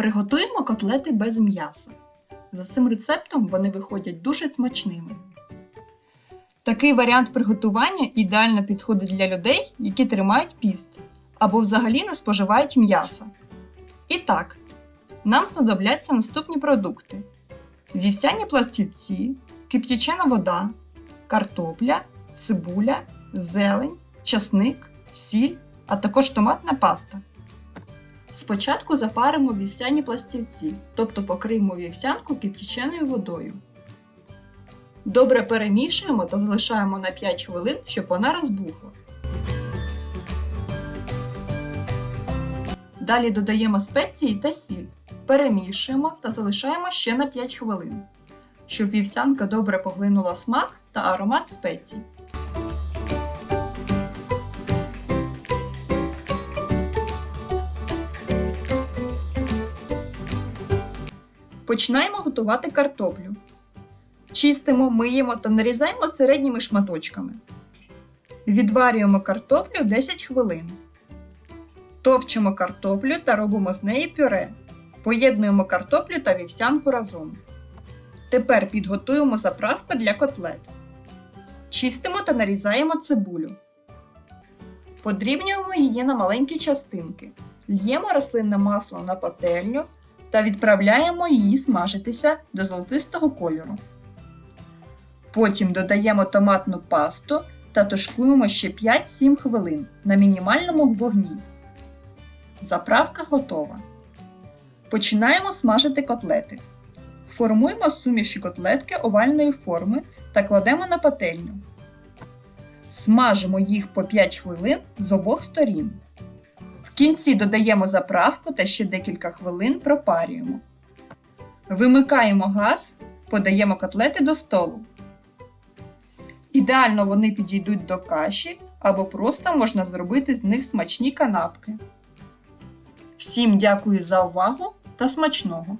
Приготуємо котлети без м'яса. За цим рецептом вони виходять дуже смачними. Такий варіант приготування ідеально підходить для людей, які тримають піст або взагалі не споживають м'яса. І так, нам знадобляться наступні продукти: вівсяні пластівці, кип'ячена вода, картопля, цибуля, зелень, часник, сіль, а також томатна паста. Спочатку запаримо вівсяні пластівці, тобто покриємо вівсянку кип'яченою водою. Добре перемішуємо та залишаємо на 5 хвилин, щоб вона розбухла. Далі додаємо спеції та сіль, перемішуємо та залишаємо ще на 5 хвилин, щоб вівсянка добре поглинула смак та аромат спецій. Починаємо готувати картоплю. Чистимо, миємо та нарізаємо середніми шматочками. Відварюємо картоплю 10 хвилин. Товчимо картоплю та робимо з неї пюре. Поєднуємо картоплю та вівсянку разом. Тепер підготуємо заправку для котлет. Чистимо та нарізаємо цибулю. Подрібнюємо її на маленькі частинки. Л'ємо рослинне масло на пательню та відправляємо її смажитися до золотистого кольору. Потім додаємо томатну пасту та тушкуємо ще 5-7 хвилин на мінімальному вогні. Заправка готова. Починаємо смажити котлети. Формуємо суміші котлетки овальної форми та кладемо на пательню. Смажимо їх по 5 хвилин з обох сторін. Кінці додаємо заправку та ще декілька хвилин пропарюємо. Вимикаємо газ, подаємо котлети до столу. Ідеально вони підійдуть до каші або просто можна зробити з них смачні канапки. Всім дякую за увагу та смачного!